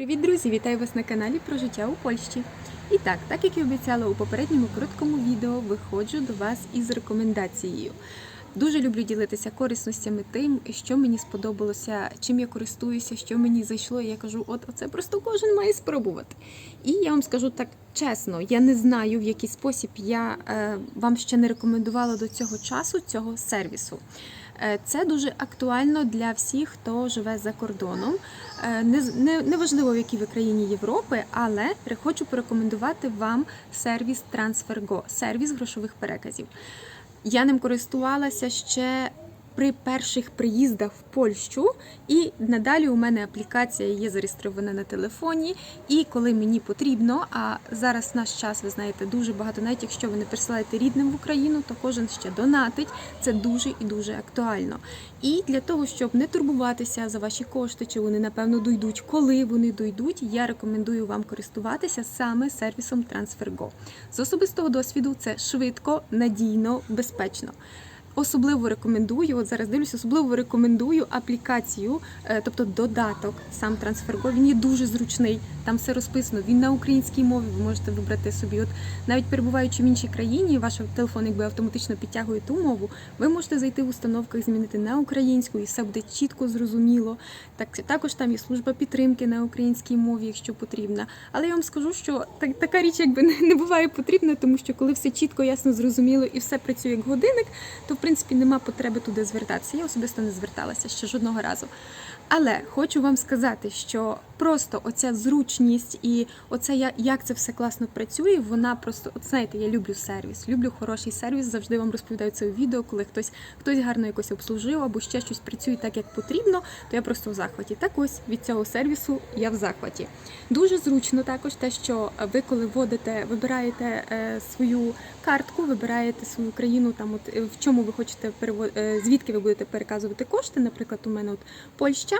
Привіт, друзі! Вітаю вас на каналі про життя у Польщі. І так, так як і обіцяла у попередньому короткому відео, виходжу до вас із рекомендацією. Дуже люблю ділитися корисностями тим, що мені сподобалося, чим я користуюся, що мені зайшло. І я кажу, от оце просто кожен має спробувати. І я вам скажу так чесно, я не знаю, в який спосіб я е, вам ще не рекомендувала до цього часу цього сервісу. Е, Це дуже актуально для всіх, хто живе за кордоном. Неважливо, Не, не, в якій ви країні Європи, але хочу порекомендувати вам сервіс TransferGo, сервіс грошових переказів. Я ним користувалася ще при перших приїздах в Польщу, і надалі у мене аплікація є зареєстрована на телефоні. І коли мені потрібно, а зараз наш час, ви знаєте, дуже багато, навіть якщо ви не присилаєте рідним в Україну, то кожен ще донатить. Це дуже і дуже актуально. І для того, щоб не турбуватися за ваші кошти, чи вони напевно дойдуть, коли вони дойдуть, я рекомендую вам користуватися саме сервісом TransferGo. З особистого досвіду це швидко, надійно, безпечно. Особливо рекомендую, от зараз дивлюся, особливо рекомендую аплікацію, е, тобто додаток сам TransferGo. Він є дуже зручний, там все розписано. Він на українській мові. Ви можете вибрати собі. От навіть перебуваючи в іншій країні, ваш телефон якби автоматично підтягує ту мову. Ви можете зайти в установках, змінити на українську, і все буде чітко зрозуміло. Так також там є служба підтримки на українській мові, якщо потрібна. Але я вам скажу, що так, така річ якби не буває потрібна, тому що коли все чітко, ясно, зрозуміло і все працює як годинник, то в принципі нема потреби туди звертатися. Я особисто не зверталася ще жодного разу. Але хочу вам сказати, що просто оця зручність і оце я- як це все класно працює, вона просто, от знаєте, я люблю сервіс, люблю хороший сервіс. Завжди вам розповідаю це у відео, коли хтось хтось гарно якось обслужив або ще щось працює так, як потрібно, то я просто в захваті. Так ось від цього сервісу я в захваті. Дуже зручно також те, що ви коли вводите, вибираєте е, свою картку, вибираєте свою країну, там от в чому ви хочете е, звідки ви будете переказувати кошти. Наприклад, у мене от Польща.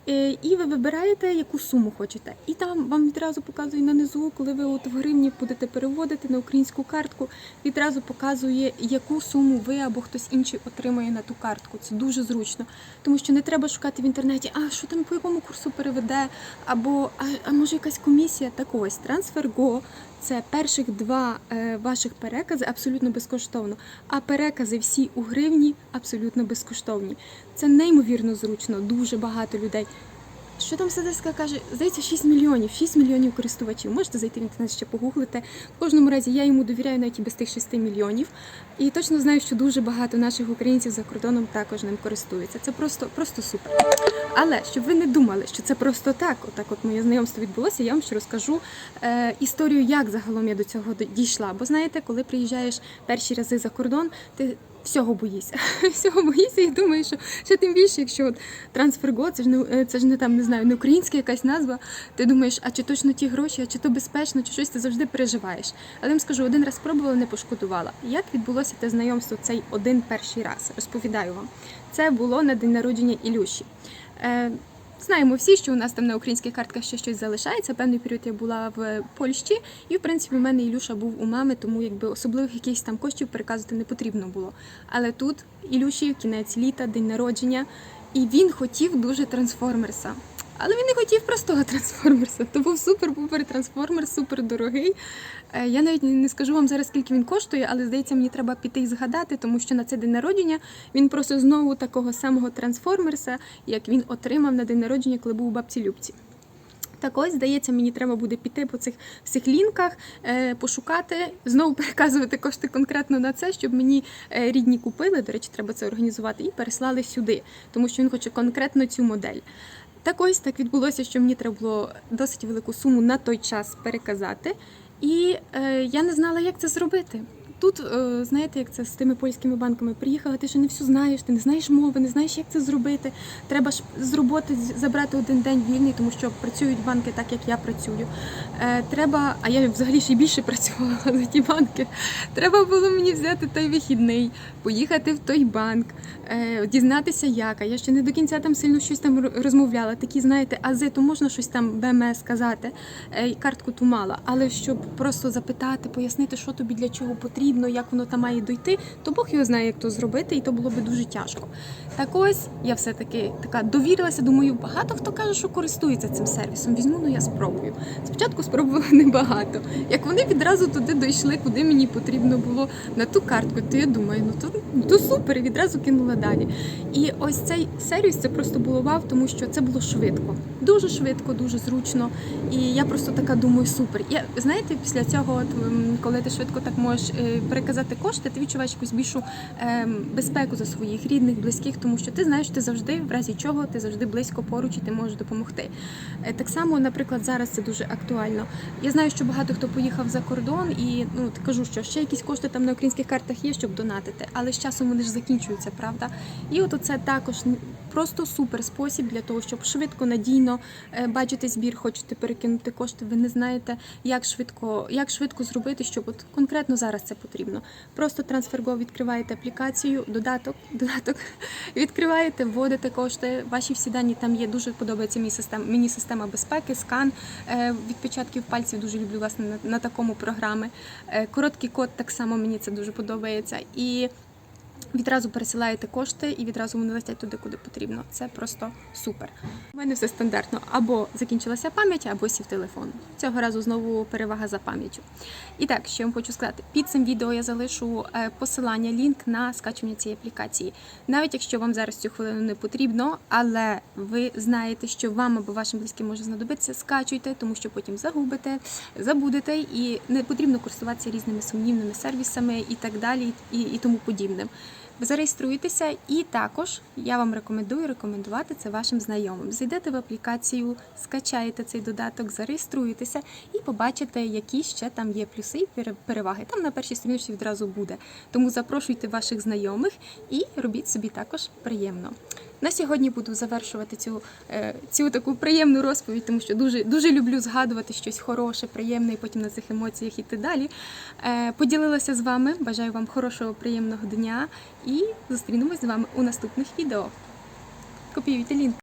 І ви вибираєте, яку суму хочете. І там вам відразу показує на низу, коли ви от в гривні будете переводити на українську картку, відразу показує, яку суму ви або хтось інший отримає на ту картку. Це дуже зручно, тому що не треба шукати в інтернеті, а що там по якому курсу переведе, або а, а може якась комісія. Так ось TransferGo – це перших два е, ваших перекази абсолютно безкоштовно. А перекази всі у гривні абсолютно безкоштовні. Це неймовірно зручно, дуже багато людей. Що там Садиська каже? Здається, 6 мільйонів, 6 мільйонів користувачів. Можете зайти в інтернет ще погуглити. В кожному разі я йому довіряю навіть і без тих 6 мільйонів. І точно знаю, що дуже багато наших українців за кордоном також ним користуються. Це просто, просто супер. Але щоб ви не думали, що це просто так, отак, от моє знайомство відбулося, я вам ще розкажу е, історію, як загалом я до цього дійшла. Бо знаєте, коли приїжджаєш перші рази за кордон, ти всього боїшся. всього боїшся і думаю, що ще тим більше, якщо от трансферго, це ж не е, це ж не там, не знаю, не українська якась назва. Ти думаєш, а чи точно ті гроші, а чи то безпечно, чи щось ти завжди переживаєш. Але я вам скажу, один раз спробувала, не пошкодувала. Як відбулося те знайомство цей один перший раз? Розповідаю вам. Це було на день народження Ілюші. Знаємо всі, що у нас там на українських картках ще щось залишається. Певний період я була в Польщі, і в принципі в мене Ілюша був у мами, тому якби особливих якихось там коштів переказувати не потрібно було. Але тут Ілюші кінець літа, день народження, і він хотів дуже трансформерса. Але він не хотів простого трансформерса. То був супер-пупер трансформерс, супер дорогий. Е, Я навіть не скажу вам зараз, скільки він коштує, але здається, мені треба піти і згадати, тому що на цей день народження він просто знову такого самого трансформерса, як він отримав на день народження, коли був у бабці Любці. Так ось, здається, мені треба буде піти по цих всіх лінках, е, пошукати, знову переказувати кошти конкретно на це, щоб мені е, рідні купили. До речі, треба це організувати і переслали сюди, тому що він хоче конкретно цю модель. Так ось так відбулося, що мені треба було досить велику суму на той час переказати, і е, я не знала, як це зробити. Тут, е, знаєте, як це з тими польськими банками приїхала, ти ще не всю знаєш, ти не знаєш мови, не знаєш, як це зробити. Треба ж з роботи забрати один день вільний, тому що працюють банки так, як я працюю. Е, треба, а я взагалі ще більше працювала за ті банки. Треба було мені взяти той вихідний, поїхати в той банк, е, дізнатися, як. А я ще не до кінця там сильно щось там розмовляла. Такі, знаєте, ази, то можна щось там БМС сказати, картку ту мала. Але щоб просто запитати, пояснити, що тобі для чого потрібно. Потрібно, як воно там має дойти, то Бог його знає, як то зробити, і то було би дуже тяжко. Так ось я все-таки така довірилася, думаю, багато хто каже, що користується цим сервісом. Візьму, ну я спробую. Спочатку спробувала небагато. Як вони відразу туди дійшли, куди мені потрібно було на ту картку, то я думаю, ну то, ну, то супер, і відразу кинула далі. І ось цей сервіс це просто було вау, тому що це було швидко, дуже швидко, дуже зручно. І я просто така думаю, супер. Я знаєте, після цього, коли ти швидко так можеш е, переказати кошти, ти відчуваєш якусь більшу ем, безпеку за своїх рідних, близьких, тому що ти знаєш, ти завжди, в разі чого, ти завжди близько поруч і ти можеш допомогти. Е, Так само, наприклад, зараз це дуже актуально. Я знаю, що багато хто поїхав за кордон, і ну кажу, що ще якісь кошти там на українських картах є, щоб донатити, але з часом вони ж закінчуються, правда? І от це також просто супер спосіб для того, щоб швидко, надійно е, бачити збір, хочете перекинути кошти. Ви не знаєте, як швидко, як швидко зробити, щоб от конкретно зараз це потрібно. Просто TransferGo відкриваєте аплікацію, додаток, додаток відкриваєте, вводите кошти. Ваші всі дані там є. Дуже подобається мій система, мені система безпеки, скан е, відпечатків пальців. Дуже люблю власне на, на такому програми. Е, Короткий код так само мені це дуже подобається. І відразу пересилаєте кошти і відразу вони летять туди, куди потрібно. Це просто супер. У мене все стандартно. Або закінчилася пам'ять, або сів телефон. Цього разу знову перевага за пам'яттю. І так, що я вам хочу сказати, під цим відео я залишу е, посилання, лінк на скачування цієї аплікації. Навіть якщо вам зараз цю хвилину не потрібно, але ви знаєте, що вам або вашим близьким може знадобитися, скачуйте, тому що потім загубите, забудете, і не потрібно користуватися різними сумнівними сервісами і так далі, і, і тому подібним. Зареєструйтеся, і також я вам рекомендую рекомендувати це вашим знайомим. Зайдете в аплікацію, скачаєте цей додаток, зареєструєтеся і побачите, які ще там є плюси і пере- переваги. Там на першій сторінці відразу буде. Тому запрошуйте ваших знайомих і робіть собі також приємно. На сьогодні буду завершувати цю, е, цю таку приємну розповідь, тому що дуже, дуже люблю згадувати щось хороше, приємне, і потім на цих емоціях іти далі. Е, Поділилася з вами. Бажаю вам хорошого, приємного дня і зустрінемось з вами у наступних відео. Копіюйте лінк.